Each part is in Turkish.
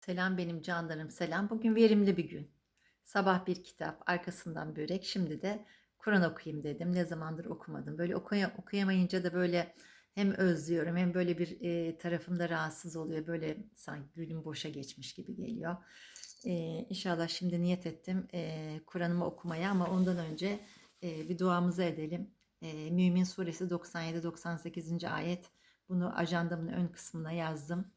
Selam benim canlarım selam. Bugün verimli bir gün. Sabah bir kitap, arkasından börek. Şimdi de Kur'an okuyayım dedim. Ne zamandır okumadım. Böyle okuya, okuyamayınca da böyle hem özlüyorum hem böyle bir e, tarafımda rahatsız oluyor. Böyle sanki günüm boşa geçmiş gibi geliyor. E, inşallah şimdi niyet ettim e, Kur'an'ımı okumaya ama ondan önce e, bir duamızı edelim. E, Mümin Suresi 97-98. ayet. Bunu ajandamın ön kısmına yazdım.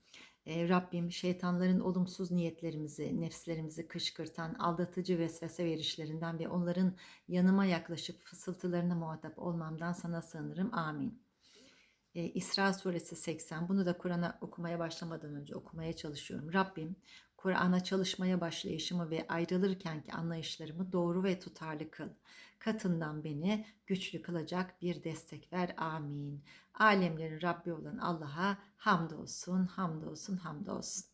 E, Rabbim şeytanların olumsuz niyetlerimizi, nefslerimizi kışkırtan aldatıcı vesvese verişlerinden ve onların yanıma yaklaşıp fısıltılarına muhatap olmamdan sana sığınırım. Amin. E, İsra suresi 80. Bunu da Kur'an'a okumaya başlamadan önce okumaya çalışıyorum. Rabbim Kur'an'a çalışmaya başlayışımı ve ayrılırkenki anlayışlarımı doğru ve tutarlı kıl. Katından beni güçlü kılacak bir destek ver. Amin. Alemlerin Rabbi olan Allah'a hamdolsun, hamdolsun, hamdolsun.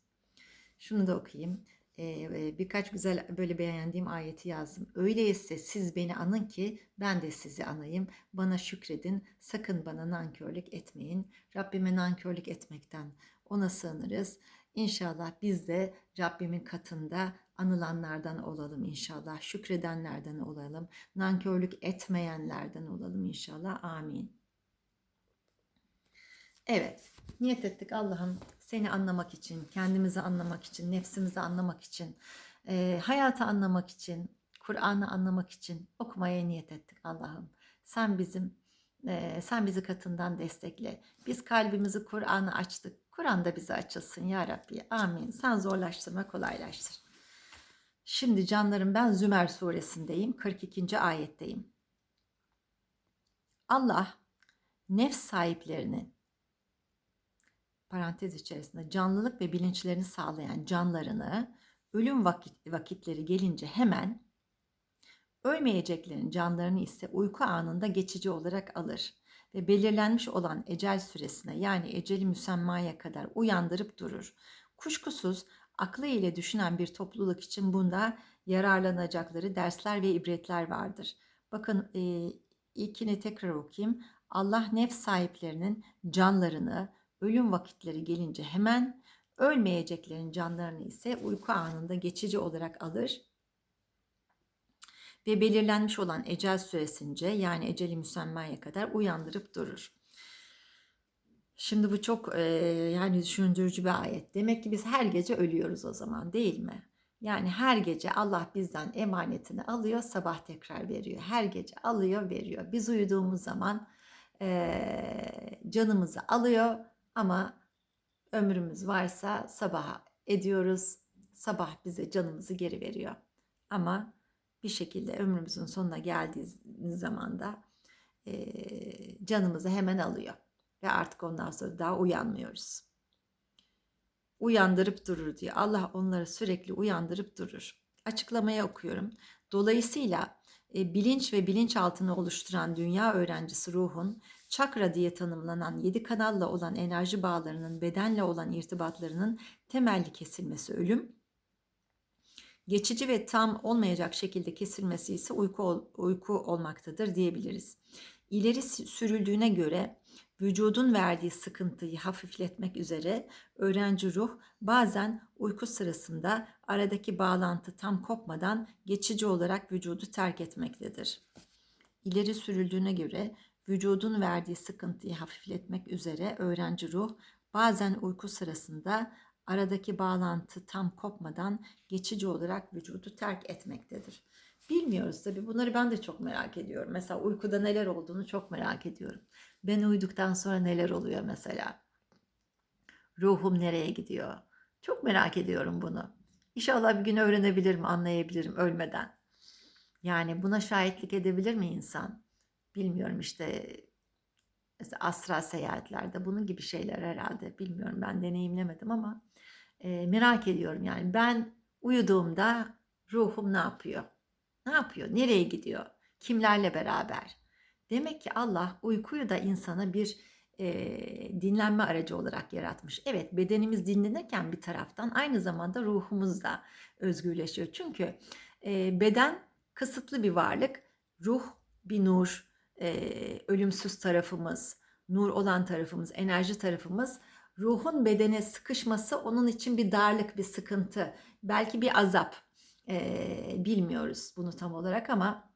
Şunu da okuyayım. Ee, birkaç güzel böyle beğendiğim ayeti yazdım. Öyleyse siz beni anın ki ben de sizi anayım. Bana şükredin. Sakın bana nankörlük etmeyin. Rabbime nankörlük etmekten ona sığınırız. İnşallah biz de Rabbimin katında anılanlardan olalım inşallah. Şükredenlerden olalım. Nankörlük etmeyenlerden olalım inşallah. Amin. Evet, niyet ettik Allah'ım seni anlamak için, kendimizi anlamak için, nefsimizi anlamak için, e, hayatı anlamak için, Kur'an'ı anlamak için okumaya niyet ettik Allah'ım. Sen bizim, e, sen bizi katından destekle. Biz kalbimizi Kur'an'a açtık. Kur'an da bizi açılsın ya Rabbi. Amin. Sen zorlaştırma, kolaylaştır. Şimdi canlarım ben Zümer suresindeyim. 42. ayetteyim. Allah nefs sahiplerinin parantez içerisinde canlılık ve bilinçlerini sağlayan canlarını ölüm vakit, vakitleri gelince hemen ölmeyeceklerin canlarını ise uyku anında geçici olarak alır ve belirlenmiş olan ecel süresine yani eceli müsemmaya kadar uyandırıp durur. Kuşkusuz aklı ile düşünen bir topluluk için bunda yararlanacakları dersler ve ibretler vardır. Bakın e, ilkini tekrar okuyayım. Allah nefs sahiplerinin canlarını ölüm vakitleri gelince hemen ölmeyeceklerin canlarını ise uyku anında geçici olarak alır ve belirlenmiş olan ecel süresince yani eceli müsemmaya kadar uyandırıp durur. Şimdi bu çok e, yani düşündürücü bir ayet. Demek ki biz her gece ölüyoruz o zaman değil mi? Yani her gece Allah bizden emanetini alıyor, sabah tekrar veriyor. Her gece alıyor, veriyor. Biz uyuduğumuz zaman e, canımızı alıyor ama ömrümüz varsa sabaha ediyoruz. Sabah bize canımızı geri veriyor. Ama bir şekilde ömrümüzün sonuna geldiğimiz zaman da e, canımızı hemen alıyor. Ve artık ondan sonra daha uyanmıyoruz. Uyandırıp durur diyor. Allah onları sürekli uyandırıp durur. Açıklamaya okuyorum. Dolayısıyla e, bilinç ve bilinçaltını oluşturan dünya öğrencisi ruhun çakra diye tanımlanan yedi kanalla olan enerji bağlarının bedenle olan irtibatlarının temelli kesilmesi ölüm, geçici ve tam olmayacak şekilde kesilmesi ise uyku, uyku olmaktadır diyebiliriz. İleri sürüldüğüne göre vücudun verdiği sıkıntıyı hafifletmek üzere öğrenci ruh bazen uyku sırasında aradaki bağlantı tam kopmadan geçici olarak vücudu terk etmektedir. İleri sürüldüğüne göre vücudun verdiği sıkıntıyı hafifletmek üzere öğrenci ruh bazen uyku sırasında aradaki bağlantı tam kopmadan geçici olarak vücudu terk etmektedir. Bilmiyoruz tabii. Bunları ben de çok merak ediyorum. Mesela uykuda neler olduğunu çok merak ediyorum. Ben uyuduktan sonra neler oluyor mesela? Ruhum nereye gidiyor? Çok merak ediyorum bunu. İnşallah bir gün öğrenebilirim, anlayabilirim ölmeden. Yani buna şahitlik edebilir mi insan? Bilmiyorum işte mesela astral seyahatlerde bunun gibi şeyler herhalde. Bilmiyorum ben deneyimlemedim ama e, merak ediyorum yani ben uyuduğumda ruhum ne yapıyor? Ne yapıyor? Nereye gidiyor? Kimlerle beraber? Demek ki Allah uykuyu da insana bir e, dinlenme aracı olarak yaratmış. Evet bedenimiz dinlenirken bir taraftan aynı zamanda ruhumuz da özgürleşiyor. Çünkü e, beden kısıtlı bir varlık, ruh bir nur, e, ölümsüz tarafımız, nur olan tarafımız, enerji tarafımız ruhun bedene sıkışması onun için bir darlık, bir sıkıntı, belki bir azap. Ee, bilmiyoruz bunu tam olarak ama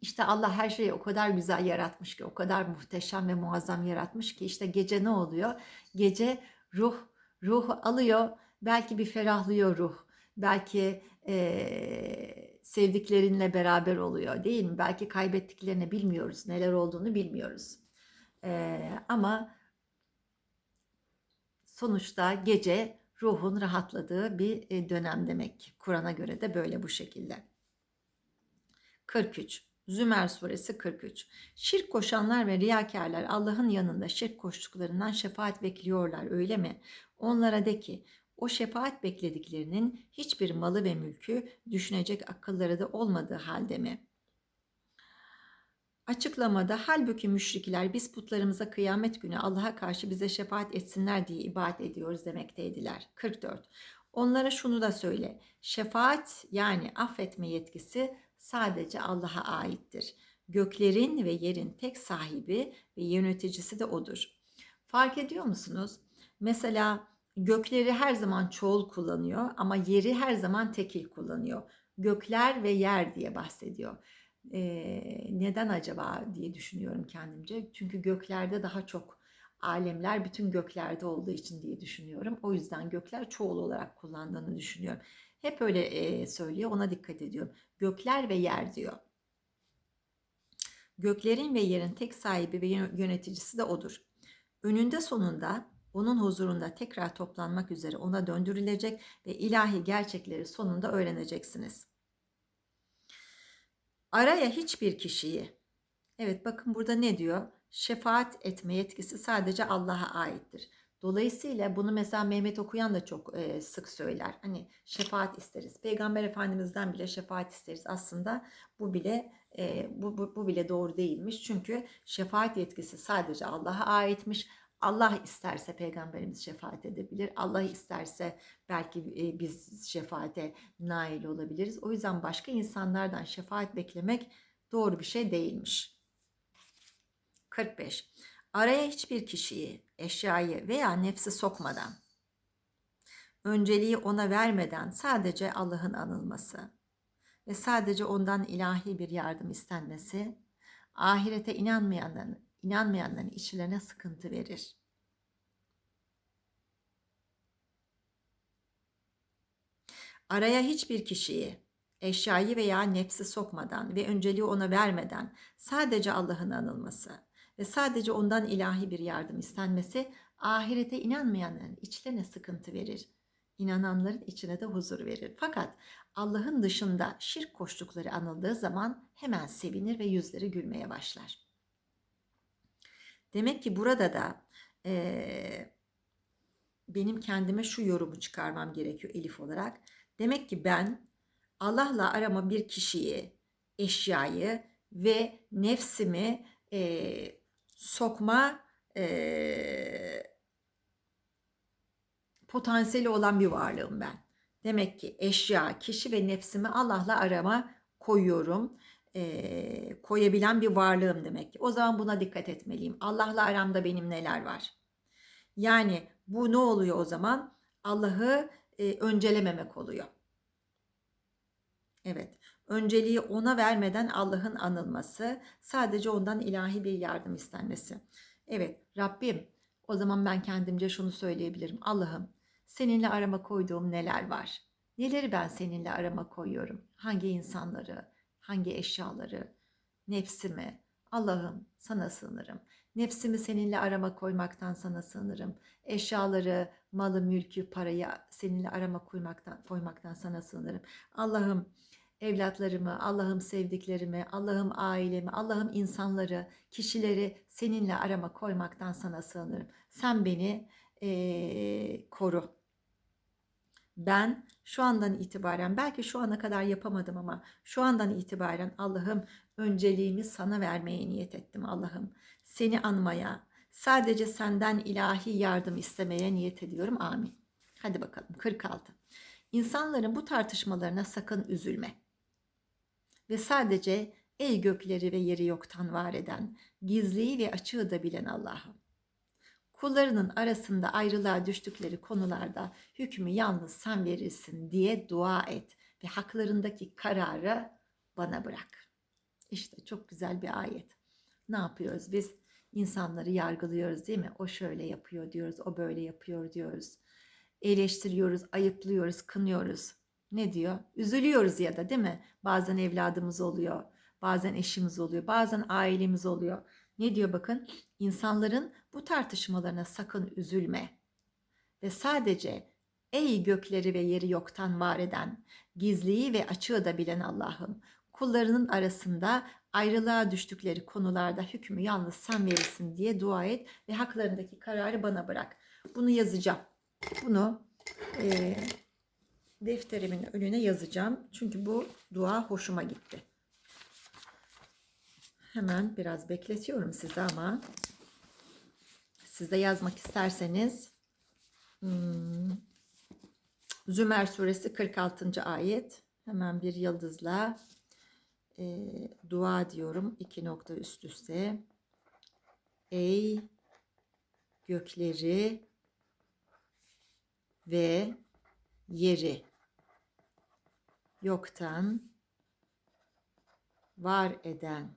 işte Allah her şeyi o kadar güzel yaratmış ki, o kadar muhteşem ve muazzam yaratmış ki işte gece ne oluyor? Gece ruh ruhu alıyor, belki bir ferahlıyor ruh, belki e, sevdiklerinle beraber oluyor değil mi? Belki kaybettiklerini bilmiyoruz, neler olduğunu bilmiyoruz. E, ama sonuçta gece ruhun rahatladığı bir e, dönem demek. Kur'an'a göre de böyle bu şekilde. 43. Zümer suresi 43. Şirk koşanlar ve riyakarlar Allah'ın yanında şirk koştuklarından şefaat bekliyorlar öyle mi? Onlara de ki o şefaat beklediklerinin hiçbir malı ve mülkü düşünecek akılları da olmadığı halde mi? Açıklamada halbuki müşrikler biz putlarımıza kıyamet günü Allah'a karşı bize şefaat etsinler diye ibadet ediyoruz demekteydiler. 44. Onlara şunu da söyle. Şefaat yani affetme yetkisi sadece Allah'a aittir. Göklerin ve yerin tek sahibi ve yöneticisi de odur. Fark ediyor musunuz? Mesela gökleri her zaman çoğul kullanıyor ama yeri her zaman tekil kullanıyor. Gökler ve yer diye bahsediyor. Ee, neden acaba diye düşünüyorum kendimce. Çünkü göklerde daha çok alemler bütün göklerde olduğu için diye düşünüyorum. O yüzden gökler çoğul olarak kullandığını düşünüyorum. Hep öyle e, söylüyor ona dikkat ediyorum. Gökler ve yer diyor. Göklerin ve yerin tek sahibi ve yöneticisi de odur. Önünde sonunda onun huzurunda tekrar toplanmak üzere ona döndürülecek ve ilahi gerçekleri sonunda öğreneceksiniz. Araya hiçbir kişiyi, evet bakın burada ne diyor? Şefaat etme yetkisi sadece Allah'a aittir. Dolayısıyla bunu mesela Mehmet Okuyan da çok e, sık söyler. Hani şefaat isteriz. Peygamber Efendimiz'den bile şefaat isteriz. Aslında bu bile e, bu, bu, bu bile doğru değilmiş. Çünkü şefaat yetkisi sadece Allah'a aitmiş. Allah isterse peygamberimiz şefaat edebilir. Allah isterse belki e, biz şefaate nail olabiliriz. O yüzden başka insanlardan şefaat beklemek doğru bir şey değilmiş. 45. Araya hiçbir kişiyi, eşyayı veya nefsi sokmadan, önceliği ona vermeden sadece Allah'ın anılması ve sadece ondan ilahi bir yardım istenmesi, ahirete inanmayanların, inanmayanların içlerine sıkıntı verir. Araya hiçbir kişiyi, eşyayı veya nefsi sokmadan ve önceliği ona vermeden sadece Allah'ın anılması ve sadece ondan ilahi bir yardım istenmesi ahirete inanmayanların içlerine sıkıntı verir. İnananların içine de huzur verir. Fakat Allah'ın dışında şirk koştukları anıldığı zaman hemen sevinir ve yüzleri gülmeye başlar. Demek ki burada da e, benim kendime şu yorumu çıkarmam gerekiyor Elif olarak. Demek ki ben Allah'la arama bir kişiyi, eşyayı ve nefsimi e, sokma e, potansiyeli olan bir varlığım ben. Demek ki eşya, kişi ve nefsimi Allah'la arama koyuyorum. E, koyabilen bir varlığım demek ki. O zaman buna dikkat etmeliyim. Allah'la aramda benim neler var? Yani bu ne oluyor o zaman? Allah'ı e, öncelememek oluyor. Evet. Önceliği ona vermeden Allah'ın anılması, sadece ondan ilahi bir yardım istenmesi. Evet, Rabbim, o zaman ben kendimce şunu söyleyebilirim. Allah'ım, seninle arama koyduğum neler var? Neleri ben seninle arama koyuyorum? Hangi insanları, hangi eşyaları, nefsimi? Allah'ım sana sığınırım. Nefsimi seninle arama koymaktan sana sığınırım. Eşyaları, malı, mülkü, parayı seninle arama koymaktan, koymaktan sana sığınırım. Allah'ım evlatlarımı, Allah'ım sevdiklerimi, Allah'ım ailemi, Allah'ım insanları, kişileri seninle arama koymaktan sana sığınırım. Sen beni e, koru. Ben şu andan itibaren belki şu ana kadar yapamadım ama şu andan itibaren Allah'ım önceliğimi sana vermeye niyet ettim Allah'ım. Seni anmaya, sadece senden ilahi yardım istemeye niyet ediyorum. Amin. Hadi bakalım 46. İnsanların bu tartışmalarına sakın üzülme ve sadece ey gökleri ve yeri yoktan var eden, gizliyi ve açığı da bilen Allah'ım. Kullarının arasında ayrılığa düştükleri konularda hükmü yalnız sen verirsin diye dua et ve haklarındaki kararı bana bırak. İşte çok güzel bir ayet. Ne yapıyoruz biz? İnsanları yargılıyoruz değil mi? O şöyle yapıyor diyoruz, o böyle yapıyor diyoruz. Eleştiriyoruz, ayıplıyoruz, kınıyoruz. Ne diyor? Üzülüyoruz ya da değil mi? Bazen evladımız oluyor, bazen eşimiz oluyor, bazen ailemiz oluyor. Ne diyor bakın? İnsanların bu tartışmalarına sakın üzülme. Ve sadece ey gökleri ve yeri yoktan var eden, gizliyi ve açığı da bilen Allah'ım, kullarının arasında ayrılığa düştükleri konularda hükmü yalnız sen verirsin diye dua et ve haklarındaki kararı bana bırak. Bunu yazacağım. Bunu e, defterimin önüne yazacağım. Çünkü bu dua hoşuma gitti. Hemen biraz bekletiyorum sizi ama siz de yazmak isterseniz hmm, Zümer suresi 46. ayet hemen bir yıldızla e, dua diyorum. iki nokta üst üste. Ey gökleri ve yeri yoktan var eden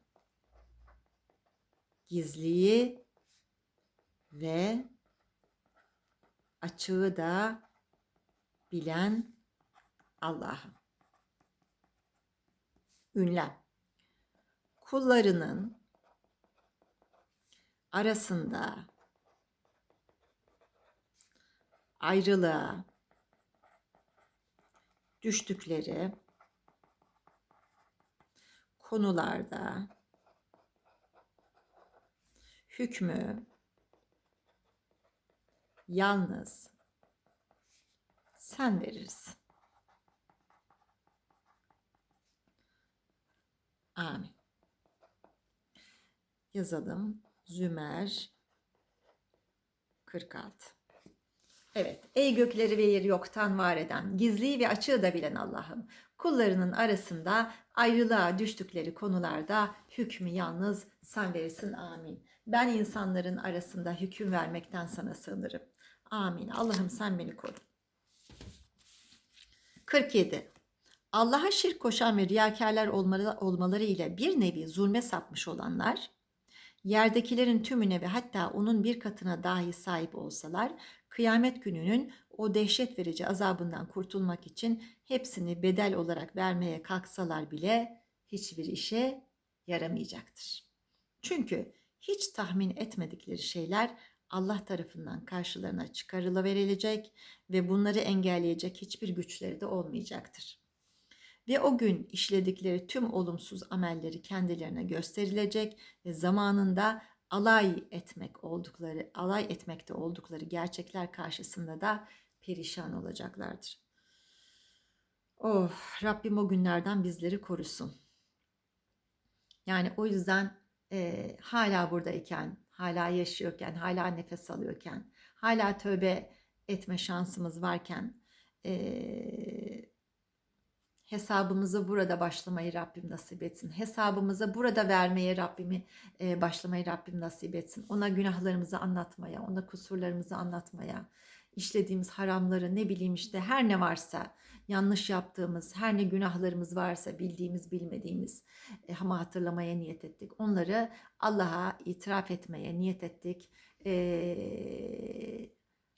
gizliyi ve açığı da bilen Allah'ım. Ünlem. Kullarının arasında ayrılığa düştükleri konularda hükmü yalnız sen verirsin. Amin. Yazalım. Zümer 46. Evet, ey gökleri ve yeri yoktan var eden, gizliyi ve açığı da bilen Allah'ım, kullarının arasında ayrılığa düştükleri konularda hükmü yalnız sen verirsin. Amin. Ben insanların arasında hüküm vermekten sana sığınırım. Amin. Allah'ım sen beni koru. 47. Allah'a şirk koşan ve riyakarlar olmaları, olmaları ile bir nevi zulme sapmış olanlar, yerdekilerin tümüne ve hatta onun bir katına dahi sahip olsalar, kıyamet gününün o dehşet verici azabından kurtulmak için hepsini bedel olarak vermeye kalksalar bile hiçbir işe yaramayacaktır. Çünkü hiç tahmin etmedikleri şeyler Allah tarafından karşılarına çıkarılaverilecek ve bunları engelleyecek hiçbir güçleri de olmayacaktır. Ve o gün işledikleri tüm olumsuz amelleri kendilerine gösterilecek ve zamanında alay etmek oldukları, alay etmekte oldukları gerçekler karşısında da perişan olacaklardır. Oh, Rabbim o günlerden bizleri korusun. Yani o yüzden e, hala buradayken, hala yaşıyorken, hala nefes alıyorken, hala tövbe etme şansımız varken e, hesabımızı burada başlamayı Rabbim nasip etsin. Hesabımızı burada vermeye Rabbimi e, başlamayı Rabbim nasip etsin. Ona günahlarımızı anlatmaya, ona kusurlarımızı anlatmaya, işlediğimiz haramları ne bileyim işte her ne varsa yanlış yaptığımız, her ne günahlarımız varsa bildiğimiz, bilmediğimiz e, ama hatırlamaya niyet ettik. Onları Allah'a itiraf etmeye niyet ettik. Eee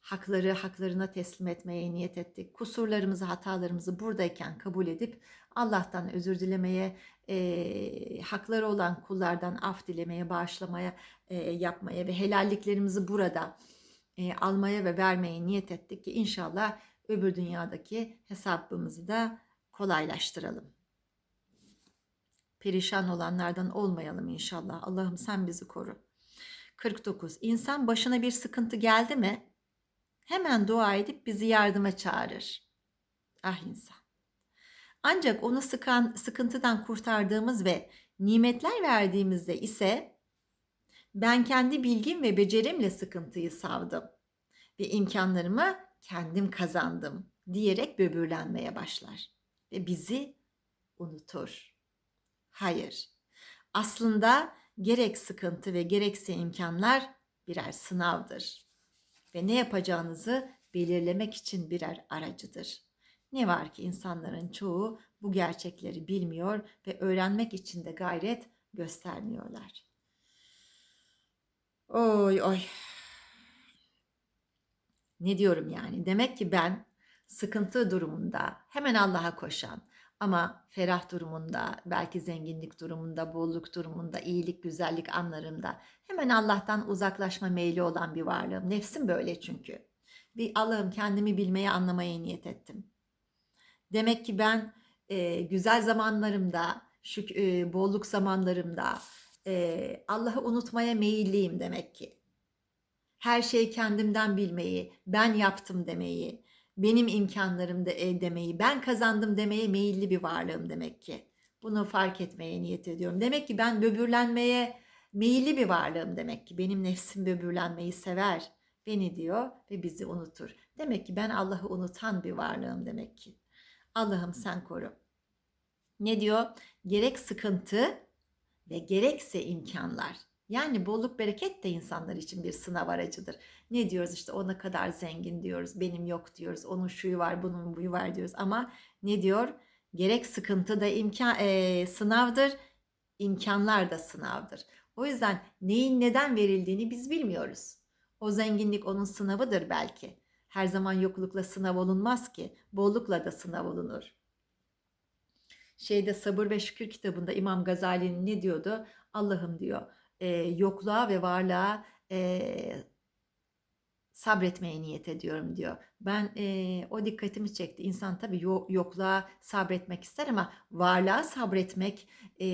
hakları haklarına teslim etmeye niyet ettik. Kusurlarımızı, hatalarımızı buradayken kabul edip Allah'tan özür dilemeye, e, hakları olan kullardan af dilemeye, bağışlamaya, e, yapmaya ve helalliklerimizi burada e, almaya ve vermeye niyet ettik ki inşallah öbür dünyadaki hesabımızı da kolaylaştıralım. Perişan olanlardan olmayalım inşallah. Allah'ım sen bizi koru. 49. İnsan başına bir sıkıntı geldi mi hemen dua edip bizi yardıma çağırır. Ah insan. Ancak onu sıkan sıkıntıdan kurtardığımız ve nimetler verdiğimizde ise ben kendi bilgim ve becerimle sıkıntıyı savdım ve imkanlarımı kendim kazandım diyerek böbürlenmeye başlar ve bizi unutur. Hayır. Aslında gerek sıkıntı ve gerekse imkanlar birer sınavdır ve ne yapacağınızı belirlemek için birer aracıdır. Ne var ki insanların çoğu bu gerçekleri bilmiyor ve öğrenmek için de gayret göstermiyorlar. Oy oy. Ne diyorum yani? Demek ki ben sıkıntı durumunda hemen Allah'a koşan ama ferah durumunda, belki zenginlik durumunda, bolluk durumunda, iyilik, güzellik anlarımda hemen Allah'tan uzaklaşma meyli olan bir varlığım. Nefsim böyle çünkü. Bir Allah'ım kendimi bilmeye, anlamaya niyet ettim. Demek ki ben e, güzel zamanlarımda, şük, e, bolluk zamanlarımda e, Allah'ı unutmaya meyilliyim demek ki. Her şeyi kendimden bilmeyi, ben yaptım demeyi, benim imkanlarım da el demeyi, ben kazandım demeye meyilli bir varlığım demek ki. Bunu fark etmeye niyet ediyorum. Demek ki ben böbürlenmeye meyilli bir varlığım demek ki. Benim nefsim böbürlenmeyi sever. Beni diyor ve bizi unutur. Demek ki ben Allah'ı unutan bir varlığım demek ki. Allah'ım sen koru. Ne diyor? Gerek sıkıntı ve gerekse imkanlar. Yani bolluk bereket de insanlar için bir sınav aracıdır. Ne diyoruz işte ona kadar zengin diyoruz, benim yok diyoruz, onun şuyu var, bunun buyu var diyoruz. Ama ne diyor? Gerek sıkıntı da imkan e, sınavdır, imkanlar da sınavdır. O yüzden neyin neden verildiğini biz bilmiyoruz. O zenginlik onun sınavıdır belki. Her zaman yoklukla sınav olunmaz ki. Bollukla da sınav olunur. Şeyde Sabır ve Şükür kitabında İmam Gazali'nin ne diyordu? Allah'ım diyor e, yokluğa ve varlığa e, sabretmeye niyet ediyorum diyor. Ben e, o dikkatimi çekti. İnsan tabii yo, yokluğa sabretmek ister ama varlığa sabretmek e,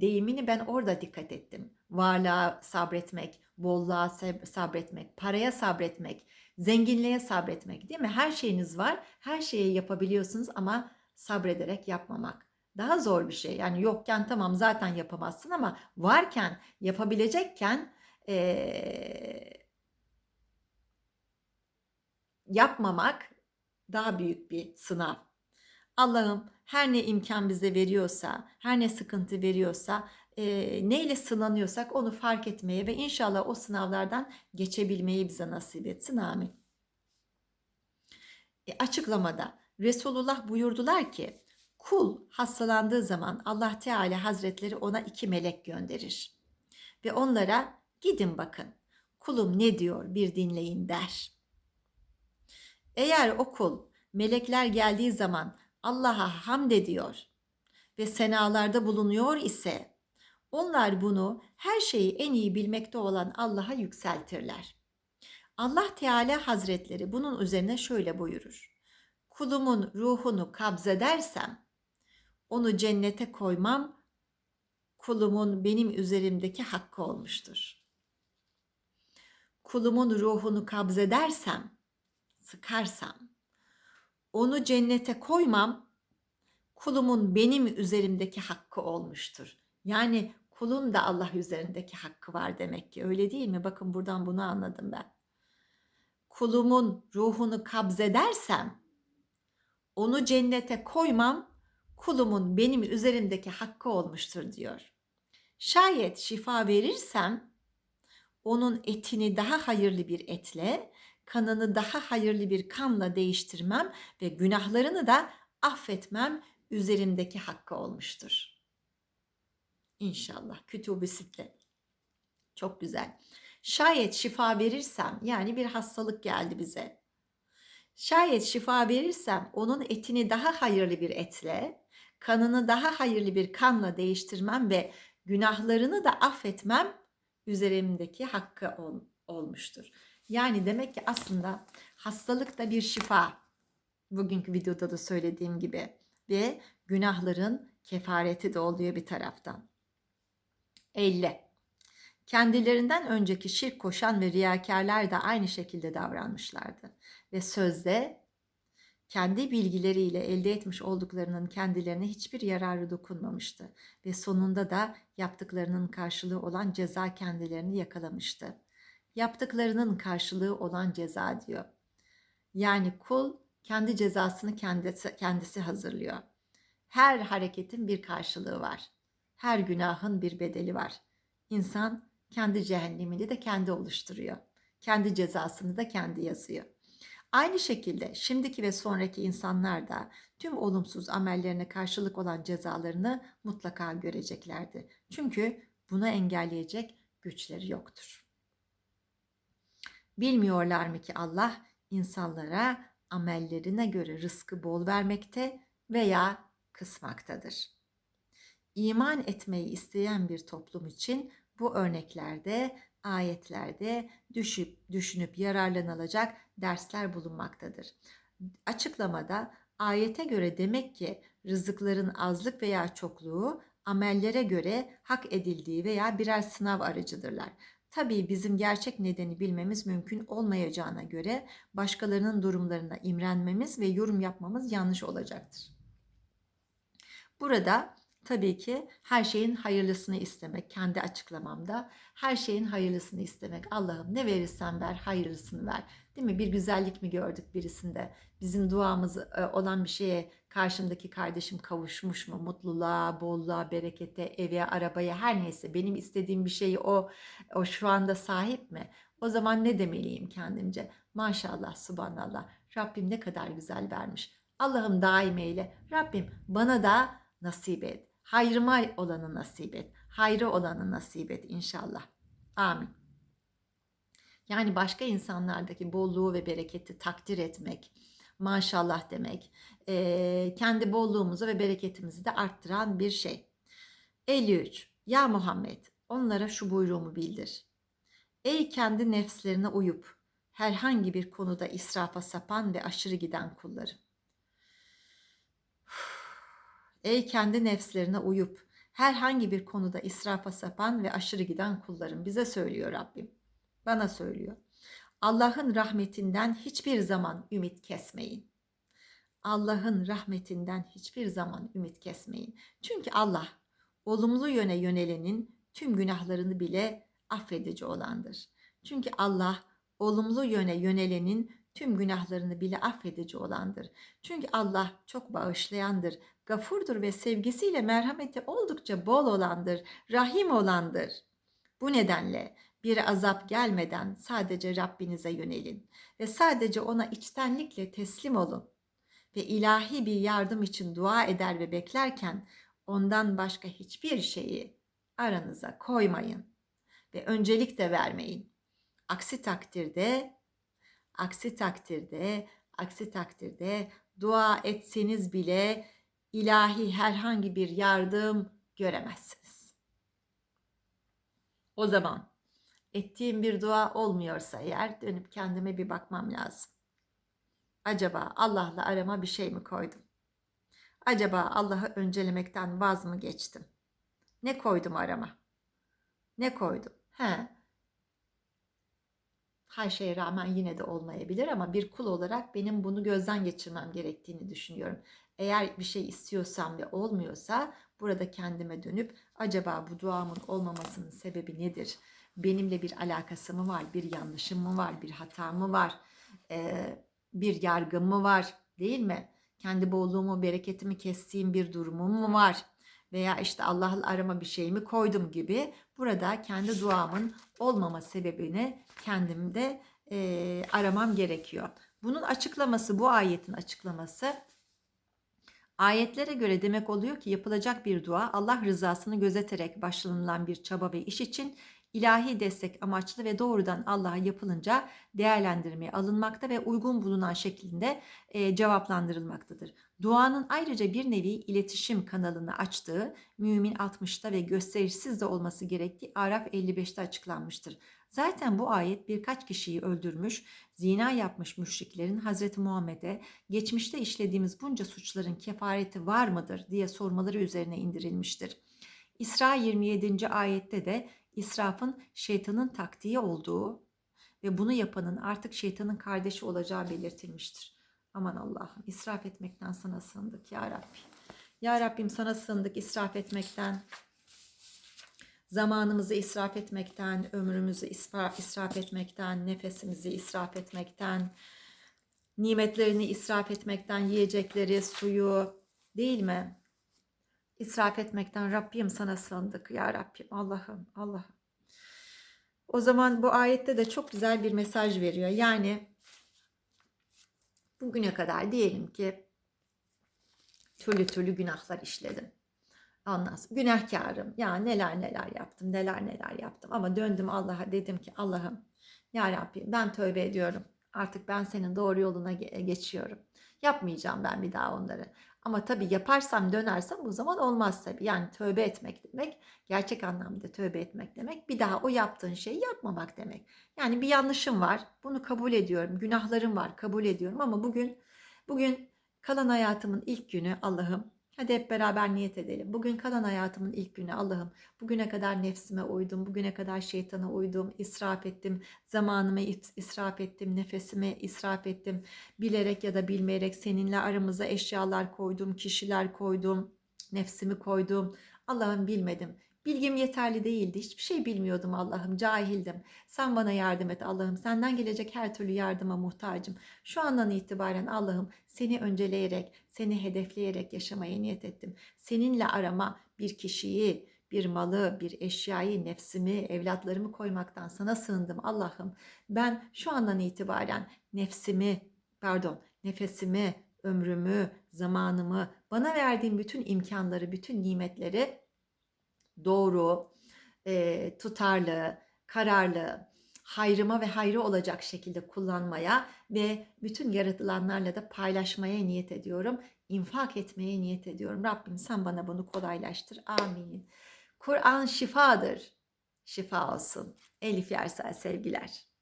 deyimini ben orada dikkat ettim. Varlığa sabretmek, bolluğa sabretmek, paraya sabretmek, zenginliğe sabretmek değil mi? Her şeyiniz var, her şeyi yapabiliyorsunuz ama sabrederek yapmamak daha zor bir şey. Yani yokken tamam zaten yapamazsın ama varken yapabilecekken ee, yapmamak daha büyük bir sınav. Allah'ım her ne imkan bize veriyorsa, her ne sıkıntı veriyorsa, e, neyle sınanıyorsak onu fark etmeye ve inşallah o sınavlardan geçebilmeyi bize nasip etsin. Amin. E, açıklamada Resulullah buyurdular ki, Kul hastalandığı zaman Allah Teala Hazretleri ona iki melek gönderir. Ve onlara gidin bakın kulum ne diyor bir dinleyin der. Eğer o kul melekler geldiği zaman Allah'a hamd ediyor ve senalarda bulunuyor ise onlar bunu her şeyi en iyi bilmekte olan Allah'a yükseltirler. Allah Teala Hazretleri bunun üzerine şöyle buyurur. Kulumun ruhunu kabzedersem onu cennete koymam kulumun benim üzerimdeki hakkı olmuştur. Kulumun ruhunu kabzedersem, sıkarsam, onu cennete koymam kulumun benim üzerimdeki hakkı olmuştur. Yani kulun da Allah üzerindeki hakkı var demek ki öyle değil mi? Bakın buradan bunu anladım ben. Kulumun ruhunu kabzedersem onu cennete koymam kulumun benim üzerimdeki hakkı olmuştur diyor. Şayet şifa verirsem onun etini daha hayırlı bir etle, kanını daha hayırlı bir kanla değiştirmem ve günahlarını da affetmem üzerimdeki hakkı olmuştur. İnşallah. Kütüb-i Sitte. Çok güzel. Şayet şifa verirsem yani bir hastalık geldi bize. Şayet şifa verirsem onun etini daha hayırlı bir etle, kanını daha hayırlı bir kanla değiştirmem ve günahlarını da affetmem üzerimdeki hakkı ol, olmuştur. Yani demek ki aslında hastalık da bir şifa. Bugünkü videoda da söylediğim gibi ve günahların kefareti de oluyor bir taraftan. 50. Kendilerinden önceki şirk koşan ve riyakarlar da aynı şekilde davranmışlardı ve sözde kendi bilgileriyle elde etmiş olduklarının kendilerine hiçbir yararı dokunmamıştı ve sonunda da yaptıklarının karşılığı olan ceza kendilerini yakalamıştı. Yaptıklarının karşılığı olan ceza diyor. Yani kul kendi cezasını kendisi, kendisi hazırlıyor. Her hareketin bir karşılığı var. Her günahın bir bedeli var. İnsan kendi cehennemini de kendi oluşturuyor. Kendi cezasını da kendi yazıyor. Aynı şekilde şimdiki ve sonraki insanlar da tüm olumsuz amellerine karşılık olan cezalarını mutlaka göreceklerdir. Çünkü bunu engelleyecek güçleri yoktur. Bilmiyorlar mı ki Allah insanlara amellerine göre rızkı bol vermekte veya kısmaktadır. İman etmeyi isteyen bir toplum için bu örneklerde, ayetlerde düşüp düşünüp yararlanılacak dersler bulunmaktadır. Açıklamada ayete göre demek ki rızıkların azlık veya çokluğu amellere göre hak edildiği veya birer sınav aracıdırlar. Tabii bizim gerçek nedeni bilmemiz mümkün olmayacağına göre başkalarının durumlarına imrenmemiz ve yorum yapmamız yanlış olacaktır. Burada tabii ki her şeyin hayırlısını istemek kendi açıklamamda her şeyin hayırlısını istemek. Allah'ım ne verirsen ver hayırlısını ver. Değil mi? Bir güzellik mi gördük birisinde? Bizim duamız e, olan bir şeye karşımdaki kardeşim kavuşmuş mu? Mutluluğa bolluğa berekete eve arabaya her neyse. Benim istediğim bir şeyi o o şu anda sahip mi? O zaman ne demeliyim kendimce? Maşallah subhanallah. Rabbim ne kadar güzel vermiş. Allah'ım daim eyle. Rabbim bana da nasip et hayrıma olanı nasip et. Hayrı olanı nasip et inşallah. Amin. Yani başka insanlardaki bolluğu ve bereketi takdir etmek, maşallah demek, e, kendi bolluğumuzu ve bereketimizi de arttıran bir şey. 53. Ya Muhammed onlara şu buyruğumu bildir. Ey kendi nefslerine uyup herhangi bir konuda israfa sapan ve aşırı giden kullarım. Ey kendi nefslerine uyup herhangi bir konuda israfa sapan ve aşırı giden kullarım bize söylüyor Rabbim. Bana söylüyor. Allah'ın rahmetinden hiçbir zaman ümit kesmeyin. Allah'ın rahmetinden hiçbir zaman ümit kesmeyin. Çünkü Allah olumlu yöne yönelenin tüm günahlarını bile affedici olandır. Çünkü Allah olumlu yöne yönelenin tüm günahlarını bile affedici olandır. Çünkü Allah çok bağışlayandır, gafurdur ve sevgisiyle merhameti oldukça bol olandır, rahim olandır. Bu nedenle bir azap gelmeden sadece Rabbinize yönelin ve sadece ona içtenlikle teslim olun. Ve ilahi bir yardım için dua eder ve beklerken ondan başka hiçbir şeyi aranıza koymayın ve öncelik de vermeyin. Aksi takdirde aksi takdirde aksi takdirde dua etseniz bile ilahi herhangi bir yardım göremezsiniz. O zaman ettiğim bir dua olmuyorsa eğer dönüp kendime bir bakmam lazım. Acaba Allah'la arama bir şey mi koydum? Acaba Allah'ı öncelemekten vaz mı geçtim? Ne koydum arama? Ne koydum? He. Her şeye rağmen yine de olmayabilir ama bir kul olarak benim bunu gözden geçirmem gerektiğini düşünüyorum. Eğer bir şey istiyorsam ve olmuyorsa burada kendime dönüp acaba bu duamın olmamasının sebebi nedir? Benimle bir alakası mı var? Bir yanlışım mı var? Bir hatam mı var? Ee, bir yargım mı var? Değil mi? Kendi bolluğumu, bereketimi kestiğim bir durumum mu var? Veya işte Allah'la arama bir şey mi koydum gibi burada kendi duamın olmama sebebini kendimde e, aramam gerekiyor. Bunun açıklaması, bu ayetin açıklaması Ayetlere göre demek oluyor ki yapılacak bir dua Allah rızasını gözeterek başlanılan bir çaba ve iş için ilahi destek amaçlı ve doğrudan Allah'a yapılınca değerlendirmeye alınmakta ve uygun bulunan şeklinde e, cevaplandırılmaktadır. Duanın ayrıca bir nevi iletişim kanalını açtığı Mümin 60'ta ve gösterişsiz de olması gerektiği Araf 55'te açıklanmıştır. Zaten bu ayet birkaç kişiyi öldürmüş, zina yapmış müşriklerin Hazreti Muhammed'e geçmişte işlediğimiz bunca suçların kefareti var mıdır diye sormaları üzerine indirilmiştir. İsra 27. ayette de israfın şeytanın taktiği olduğu ve bunu yapanın artık şeytanın kardeşi olacağı belirtilmiştir. Aman Allah'ım israf etmekten sana sığındık ya Rabbi. Ya Rabbim sana sığındık israf etmekten, zamanımızı israf etmekten, ömrümüzü israf, israf etmekten, nefesimizi israf etmekten, nimetlerini israf etmekten, yiyecekleri, suyu değil mi? İsraf etmekten Rabbim sana sığındık ya Rabbim Allah'ım Allah'ım. O zaman bu ayette de çok güzel bir mesaj veriyor. Yani bugüne kadar diyelim ki türlü türlü günahlar işledim. Sonra günahkarım. Ya neler neler yaptım, neler neler yaptım. Ama döndüm Allah'a dedim ki Allah'ım ya Rabbi ben tövbe ediyorum. Artık ben senin doğru yoluna ge- geçiyorum. Yapmayacağım ben bir daha onları. Ama tabii yaparsam dönersem o zaman olmaz tabii. Yani tövbe etmek demek, gerçek anlamda tövbe etmek demek bir daha o yaptığın şeyi yapmamak demek. Yani bir yanlışım var. Bunu kabul ediyorum. Günahlarım var. Kabul ediyorum ama bugün bugün kalan hayatımın ilk günü Allah'ım Hadi hep beraber niyet edelim. Bugün kalan hayatımın ilk günü Allah'ım. Bugüne kadar nefsime uydum, bugüne kadar şeytana uydum, israf ettim, zamanımı is- israf ettim, nefesimi israf ettim. Bilerek ya da bilmeyerek seninle aramıza eşyalar koydum, kişiler koydum, nefsimi koydum. Allah'ım bilmedim. Bilgim yeterli değildi. Hiçbir şey bilmiyordum Allah'ım. Cahildim. Sen bana yardım et Allah'ım. Senden gelecek her türlü yardıma muhtacım. Şu andan itibaren Allah'ım seni önceleyerek, seni hedefleyerek yaşamaya niyet ettim. Seninle arama bir kişiyi, bir malı, bir eşyayı, nefsimi, evlatlarımı koymaktan sana sığındım Allah'ım. Ben şu andan itibaren nefsimi, pardon, nefesimi, ömrümü, zamanımı, bana verdiğin bütün imkanları, bütün nimetleri doğru, e, tutarlı, kararlı, hayrıma ve hayrı olacak şekilde kullanmaya ve bütün yaratılanlarla da paylaşmaya niyet ediyorum. İnfak etmeye niyet ediyorum. Rabbim sen bana bunu kolaylaştır. Amin. Kur'an şifadır. Şifa olsun. Elif Yersel sevgiler.